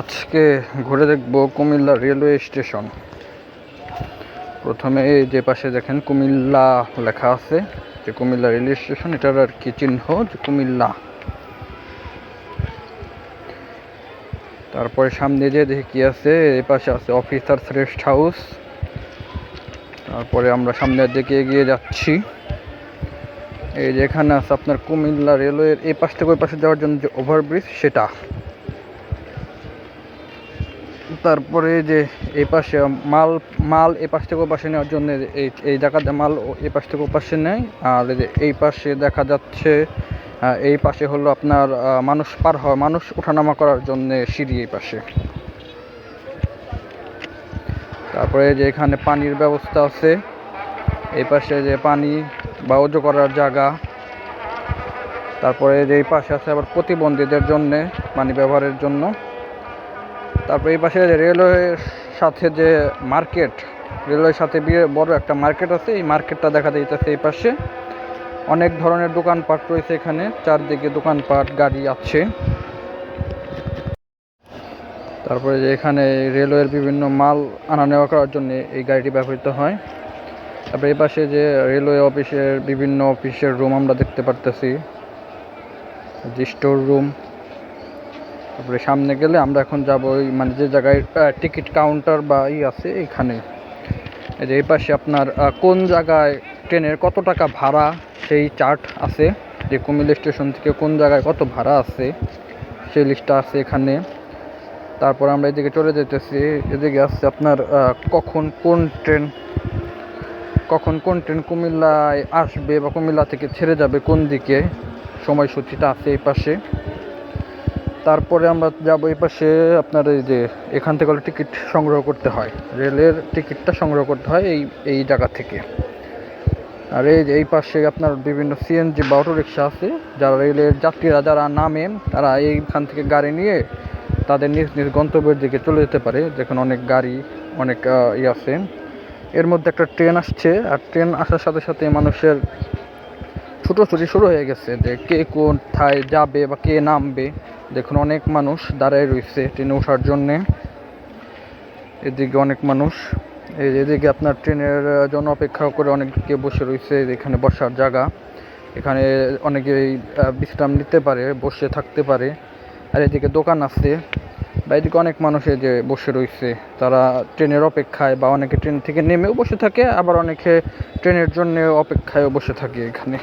আজকে ঘুরে দেখব কুমিল্লা রেলওয়ে স্টেশন। প্রথমে যে পাশে দেখেন কুমিল্লা লেখা আছে যে কুমিল্লা রেলওয়ে স্টেশন, এটার আর কি চিহ্ন? যে কুমিল্লা। তারপরে সামনে যে দেখি কি আছে এই পাশে আছে অফিসার রেস্ট হাউস। তারপরে আমরা সামনের দিকে এগিয়ে যাচ্ছি। এই যেখানে আছে আপনার কুমিল্লা রেলওয়ের, এই পাশ থেকে ওই পাশে যাওয়ার জন্য যে ওভারব্রিজ সেটা। তারপরে যে এই পাশে মাল মাল এই পাশ থেকে পাশে নেওয়ার জন্য এই এই জায়গাতে মাল এই পাশ থেকে পাশে নেয়। আর এই যে এই পাশে দেখা যাচ্ছে এই পাশে হলো আপনার মানুষ পার হয় মানুষ ওঠানামা করার জন্য সিঁড়ি এই পাশে। তারপরে যে এখানে পানির ব্যবস্থা আছে। এই পাশে যে পানি বা উজু করার জায়গা। তারপরে যে এই পাশে আছে আবার প্রতিবন্ধীদের জন্যে পানি ব্যবহারের জন্য। তারপরে এই পাশে রেলওয়ের সাথে যে মার্কেট রেলওয়ের সাথে বড় একটা মার্কেট আছে, এই মার্কেটটা দেখা যাইতেছে এই পাশে। অনেক ধরনের দোকানপাট রয়েছে এখানে, চারদিকে দোকানপাট, গাড়ি আছে। তারপরে যে এখানে রেলওয়ের বিভিন্ন মাল আনা নেওয়া করার জন্য এই গাড়িটি ব্যবহৃত হয়। তারপরে এই পাশে যে রেলওয়ে অফিসের বিভিন্ন অফিসের রুম আমরা দেখতে পারতেছি। Store room. তারপরে সামনে গেলে আমরা এখন যাব ওই মানে যে জায়গায় টিকিট কাউন্টার বা ই আছে এখানে এই যে এই পাশে আপনার কোন জায়গায় ট্রেনের কত টাকা ভাড়া? সেই চার্ট আছে। যে কুমিল্লা স্টেশন থেকে কোন জায়গায় কত ভাড়া আছে, সেই লিস্টটা আছে এখানে। তারপর আমরা এদিকে চলে যেতেছি এদিকে আসছে আপনার কখন কোন ট্রেন, কখন কোন ট্রেন কুমিল্লায় আসবে বা কুমিল্লা থেকে ছেড়ে যাবে, কোন দিকে? সময়সূচিটা আছে এই পাশে। তারপরে আমরা যাব এই পাশে আপনার এই যে এখান থেকে টিকিট সংগ্রহ করতে হয়। রেলের টিকিটটা সংগ্রহ করতে হয় এই এই জায়গা থেকে। আর এই যে এই পাশে আপনার বিভিন্ন সিএনজি বা অটো রিক্সা আছে, যারা রেলের যাত্রীরা যারা নামেন তারা এইখান থেকে গাড়ি নিয়ে তাদের নিজ নিজ গন্তব্যের দিকে চলে যেতে পারে, যেখানে অনেক গাড়ি, অনেক ই আছে। এর মধ্যে একটা ট্রেন আসছে, আর ট্রেন আসার সাথে সাথে মানুষের ছুটোছুটি শুরু হয়ে গেছে যে কে কোথায় যাবে বা কে নামবে। দেখুন, অনেক মানুষ দাঁড়ায় রয়েছে ট্রেনে ওঠার জন্যে। এদিকে অনেক মানুষ এদিকে আপনার ট্রেনের জন্য অপেক্ষা করে অনেকে বসে রয়েছে, এখানে বসার জায়গা। এখানে অনেকেই বিশ্রাম নিতে পারে, বসে থাকতে পারে। আর এদিকে দোকান আছে, বা এদিকে অনেক মানুষ যে বসে রয়েছে। তারা ট্রেনের অপেক্ষায় বা অনেকে ট্রেন থেকে নেমেও বসে থাকে, আবার অনেকে ট্রেনের জন্য অপেক্ষায়ও বসে থাকে এখানে।